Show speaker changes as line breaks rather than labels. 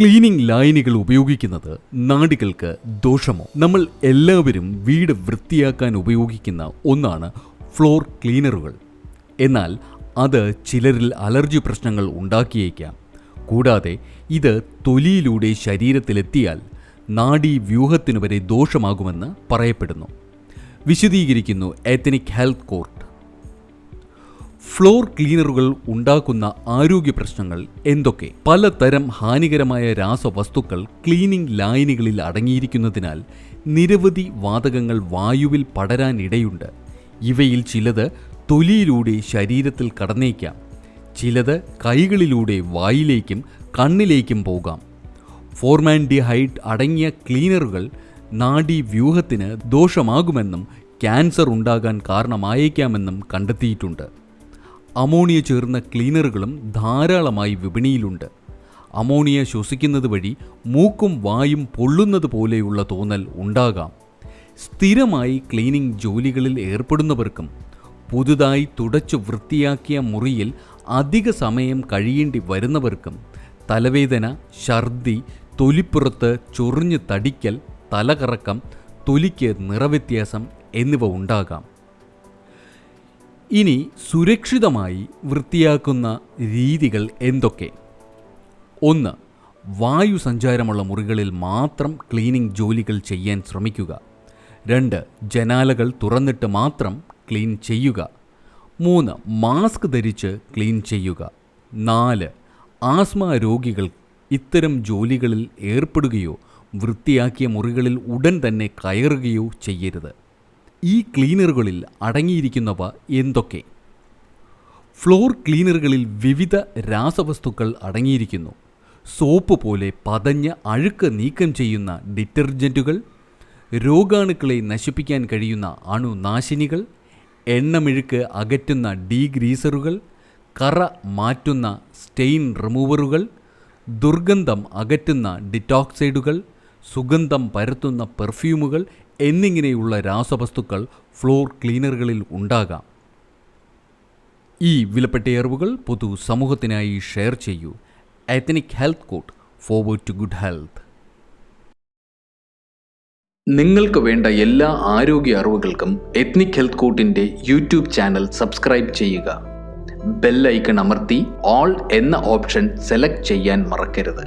Cleaning ലൈനുകൾ ഉപയോഗിക്കുന്നത് നാടികൾക്ക് ദോഷമോ? നമ്മൾ എല്ലാവരും വീട് വൃത്തിയാക്കാൻ ഉപയോഗിക്കുന്ന ഒന്നാണ് ഫ്ലോർ ക്ലീനറുകൾ. എന്നാൽ അത് ചിലരിൽ അലർജി പ്രശ്നങ്ങൾ ഉണ്ടാക്കിയേക്കാം. കൂടാതെ ഇത് തൊലിയിലൂടെ ശരീരത്തിലെത്തിയാൽ നാഡീ വ്യൂഹത്തിനു വരെ ദോഷമാകുമെന്ന് പറയപ്പെടുന്നു. വിശദീകരിക്കുന്നു എത്തനിക് ഹെൽത്ത് കോർട്ട് ഫ്ലോർ ക്ലീനറുകൾ ഉണ്ടാക്കുന്ന ആരോഗ്യ പ്രശ്നങ്ങൾ എന്തൊക്കെ? പലതരം ഹാനികരമായ രാസവസ്തുക്കൾ ക്ലീനിംഗ് ലൈനുകളിൽ അടങ്ങിയിരിക്കുന്നതിനാൽ നിരവധി വാതകങ്ങൾ വായുവിൽ പടരാനിടയുണ്ട്. ഇവയിൽ ചിലത് തൊലിയിലൂടെ ശരീരത്തിൽ കടന്നേക്കാം. ചിലത് കൈകളിലൂടെ വായിലേക്കും കണ്ണിലേക്കും പോകാം. ഫോർമാൻഡിഹൈഡ് അടങ്ങിയ ക്ലീനറുകൾ നാഡീവ്യൂഹത്തിന് ദോഷമാകുമെന്നും ക്യാൻസർ ഉണ്ടാകാൻ കാരണമായേക്കാമെന്നും കണ്ടെത്തിയിട്ടുണ്ട്. അമോണിയ ചേർന്ന ക്ലീനറുകളും ധാരാളമായി വിപണിയിലുണ്ട്. അമോണിയ ശ്വസിക്കുന്നത് വഴി മൂക്കും വായും പൊള്ളുന്നത് പോലെയുള്ള തോന്നൽ ഉണ്ടാകാം. സ്ഥിരമായി ക്ലീനിംഗ് ജോലികളിൽ ഏർപ്പെടുന്നവർക്കും പുതുതായി തുടച്ചു വൃത്തിയാക്കിയ മുറിയിൽ അധിക സമയം കഴിയേണ്ടി വരുന്നവർക്കും തലവേദന ഛർദി തൊലിപ്പുറത്ത് ചൊറിഞ്ഞ് തടിക്കൽ തലകറക്കം തൊലിക്ക് നിറവ്യത്യാസം എന്നിവ ഉണ്ടാകാം. ഇനി സുരക്ഷിതമായി വൃത്തിയാക്കുന്ന രീതികൾ എന്തൊക്കെ? ഒന്ന് വായു സഞ്ചാരമുള്ള മുറികളിൽ മാത്രം ക്ലീനിംഗ് ജോലികൾ ചെയ്യാൻ ശ്രമിക്കുക. രണ്ട് ജനാലകൾ തുറന്നിട്ട് മാത്രം ക്ലീൻ ചെയ്യുക. മൂന്ന് മാസ്ക് ധരിച്ച് ക്ലീൻ ചെയ്യുക. നാല് ആസ്മ രോഗികൾ ഇത്തരം ജോലികളിൽ ഏർപ്പെടുകയോ വൃത്തിയാക്കിയ മുറികളിൽ ഉടൻ തന്നെ കയറുകയോ ചെയ്യരുത്. ഈ ക്ലീനറുകളിൽ അടങ്ങിയിരിക്കുന്നവ എന്തൊക്കെ? ഫ്ലോർ ക്ലീനറുകളിൽ വിവിധ രാസവസ്തുക്കൾ അടങ്ങിയിരിക്കുന്നു. സോപ്പ് പോലെ പതഞ്ഞ അഴുക്ക് നീക്കം ചെയ്യുന്ന ഡിറ്റർജന്റുകൾ രോഗാണുക്കളെ നശിപ്പിക്കാൻ കഴിയുന്ന അണുനാശിനികൾ എണ്ണമെഴുക്ക് അകറ്റുന്ന ഡീഗ്രീസറുകൾ കറ മാറ്റുന്ന സ്റ്റെയിൻ റിമൂവറുകൾ ദുർഗന്ധം അകറ്റുന്ന ഡിറ്റോക്സൈഡുകൾ സുഗന്ധം പരത്തുന്ന പെർഫ്യൂമുകൾ എന്നിങ്ങനെയുള്ള രാസവസ്തുക്കൾ ഫ്ലോർ ക്ലീനറുകളിൽ ഉണ്ടാകാം. ഈ വിലപ്പെട്ട അറിവുകൾ പൊതു സമൂഹത്തിനായി ഷെയർ ചെയ്യൂ. Ethnic health court forward to good health നിങ്ങൾക്ക് വേണ്ട എല്ലാ ആരോഗ്യ അറിവുകൾക്കും എത്നിക് ഹെൽത്ത് കോട്ടിന്റെ യൂട്യൂബ് ചാനൽ സബ്സ്ക്രൈബ് ചെയ്യുക. ബെൽ ഐക്കൺ അമർത്തി ഓൾ എന്ന ഓപ്ഷൻ സെലക്ട് ചെയ്യാൻ മറക്കരുത്.